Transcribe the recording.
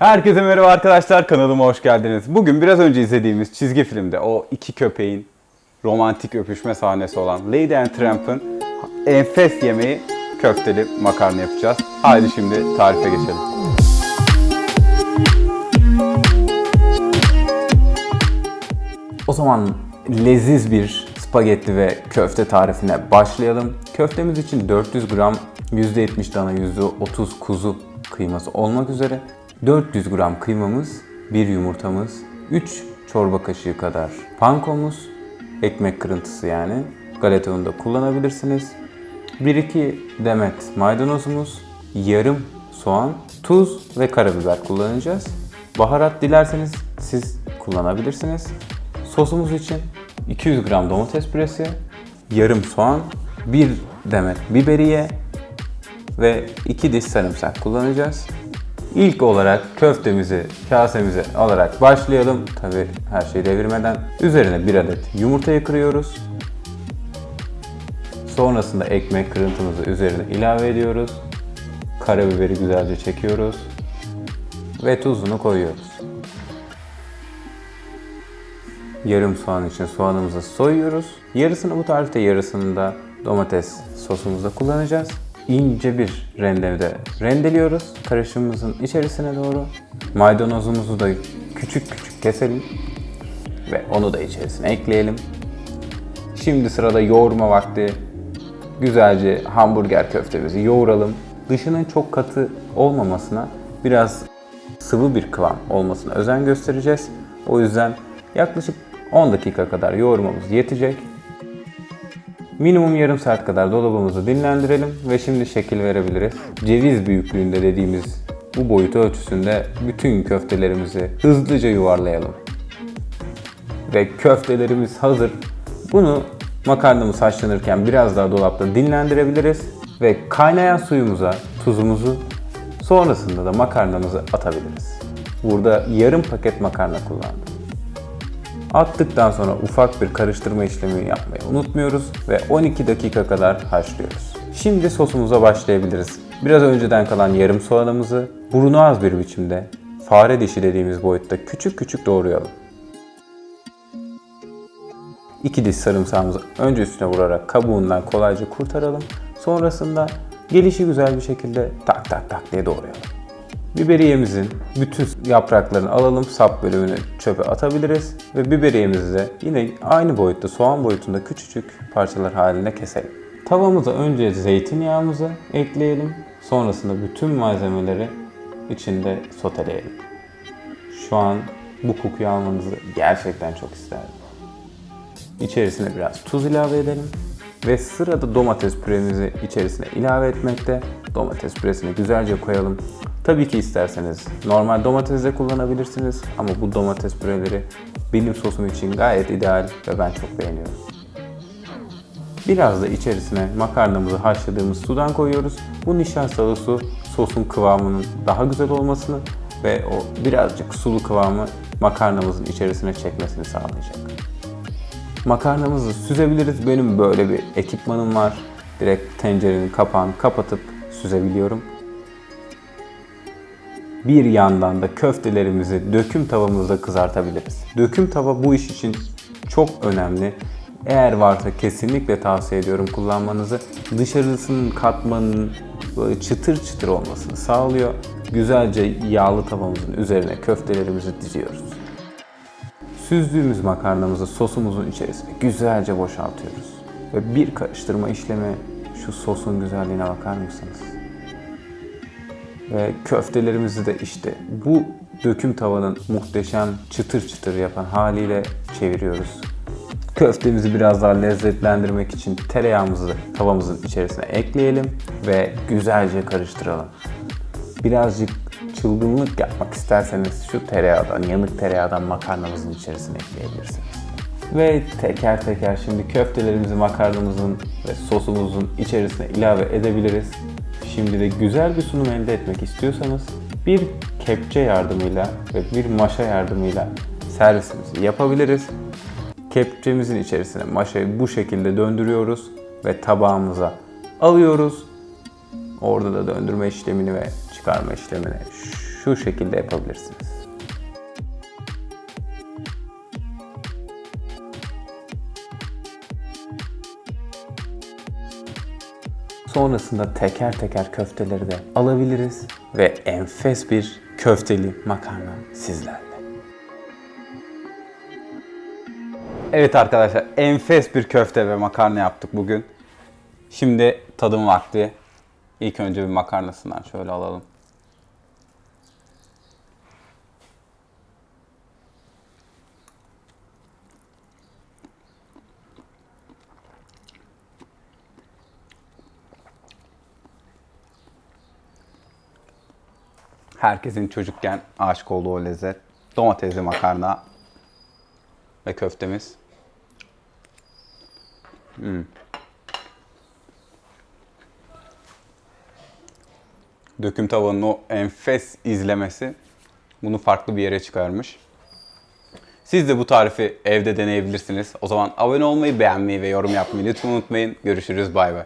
Herkese merhaba arkadaşlar kanalıma hoş geldiniz. Bugün biraz önce izlediğimiz çizgi filmde o iki köpeğin romantik öpüşme sahnesi olan Lady and Tramp'ın enfes yemeği köfteli makarna yapacağız. Haydi şimdi tarife geçelim. O zaman leziz bir spagetti ve köfte tarifine başlayalım. Köftemiz için 400 gram %70 dana %30 kuzu kıyması olmak üzere 400 gram kıymamız, 1 yumurtamız, 3 çorba kaşığı kadar pankomuz, ekmek kırıntısı yani galeta unu da kullanabilirsiniz. 1-2 demet maydanozumuz, yarım soğan, tuz ve karabiber kullanacağız. Baharat dilerseniz siz kullanabilirsiniz. Sosumuz için 200 gram domates püresi, yarım soğan, 1 demet biberiye ve 2 diş sarımsak kullanacağız. İlk olarak köftemizi kasemize alarak başlayalım. Tabi her şeyi devirmeden. Üzerine bir adet yumurtayı kırıyoruz. Sonrasında ekmek kırıntımızı üzerine ilave ediyoruz. Karabiberi güzelce çekiyoruz. Ve tuzunu koyuyoruz. Yarım soğan için soğanımızı soyuyoruz. Yarısını bu tarifte yarısını da domates sosumuzda kullanacağız. İnce bir rendede rendeliyoruz karışımımızın içerisine doğru. Maydanozumuzu da küçük küçük keselim ve onu da içerisine ekleyelim. Şimdi sırada yoğurma vakti. Güzelce hamburger köftemizi yoğuralım. Dışının çok katı olmamasına, biraz sıvı bir kıvam olmasına özen göstereceğiz. O yüzden yaklaşık 10 dakika kadar yoğurmamız yetecek. Minimum yarım saat kadar dolabımızı dinlendirelim ve şimdi şekil verebiliriz. Ceviz büyüklüğünde dediğimiz bu boyut ölçüsünde bütün köftelerimizi hızlıca yuvarlayalım. Ve köftelerimiz hazır. Bunu makarnamız haşlanırken biraz daha dolapta dinlendirebiliriz ve kaynayan suyumuza tuzumuzu sonrasında da makarnamızı atabiliriz. Burada yarım paket makarna kullandım. Attıktan sonra ufak bir karıştırma işlemi yapmayı unutmuyoruz ve 12 dakika kadar haşlıyoruz. Şimdi sosumuza başlayabiliriz. Biraz önceden kalan yarım soğanımızı burnu az bir biçimde fare dişi dediğimiz boyutta küçük küçük doğrayalım. 2 diş sarımsağımızı önce üstüne vurarak kabuğundan kolayca kurtaralım. Sonrasında gelişi güzel bir şekilde tak tak tak diye doğrayalım. Biberiyemizin bütün yapraklarını alalım, sap bölümünü çöpe atabiliriz ve biberiyemizi de yine aynı boyutta soğan boyutunda küçücük parçalar halinde keselim. Tavamıza önce zeytinyağımızı ekleyelim. Sonrasında bütün malzemeleri içinde soteleyelim. Şu an bu kokuyu almanızı gerçekten çok isterdim. İçerisine biraz tuz ilave edelim. Ve sırada domates püremizi içerisine ilave etmekte. Domates püresini güzelce koyalım. Tabii ki isterseniz normal domates de kullanabilirsiniz ama bu domates püreleri benim sosum için gayet ideal ve ben çok beğeniyorum. Biraz da içerisine makarnamızı haşladığımız sudan koyuyoruz. Bu nişastalı su sosun kıvamının daha güzel olmasını ve o birazcık sulu kıvamı makarnamızın içerisine çekmesini sağlayacak. Makarnamızı süzebiliriz. Benim böyle bir ekipmanım var. Direkt tencerenin kapağını kapatıp süzebiliyorum. Bir yandan da köftelerimizi döküm tavamızda kızartabiliriz. Döküm tava bu iş için çok önemli. Eğer varsa kesinlikle tavsiye ediyorum kullanmanızı. Dışarısının katmanının böyle çıtır çıtır olmasını sağlıyor. Güzelce yağlı tavamızın üzerine köftelerimizi diziyoruz. Süzdüğümüz makarnamızı sosumuzun içerisine güzelce boşaltıyoruz. Ve bir karıştırma işlemi şu sosun güzelliğine bakar mısınız? Ve köftelerimizi de işte bu döküm tavanın muhteşem çıtır çıtır yapan haliyle çeviriyoruz. Köftemizi biraz daha lezzetlendirmek için tereyağımızı tavamızın içerisine ekleyelim ve güzelce karıştıralım. Birazcık çılgınlık yapmak isterseniz şu tereyağdan, yanık tereyağdan makarnamızın içerisine ekleyebilirsiniz. Ve teker teker şimdi köftelerimizi makarnamızın ve sosumuzun içerisine ilave edebiliriz. Şimdi de güzel bir sunum elde etmek istiyorsanız bir kepçe yardımıyla ve bir maşa yardımıyla servisimizi yapabiliriz. Kepçemizin içerisine maşayı bu şekilde döndürüyoruz ve tabağımıza alıyoruz. Orada da döndürme işlemini ve çıkarma işlemini şu şekilde yapabilirsiniz. Sonrasında teker teker köfteleri de alabiliriz ve enfes bir köfteli makarna sizlerle. Evet arkadaşlar enfes bir köfte ve makarna yaptık bugün. Şimdi tadım vakti. İlk önce bir makarnasından şöyle alalım. Herkesin çocukken aşık olduğu o lezzet. Domatesli makarna ve köftemiz. Hmm. Döküm tavanın o enfes izlemesi bunu farklı bir yere çıkarmış. Siz de bu tarifi evde deneyebilirsiniz. O zaman abone olmayı, beğenmeyi ve yorum yapmayı lütfen unutmayın. Görüşürüz, bay bay.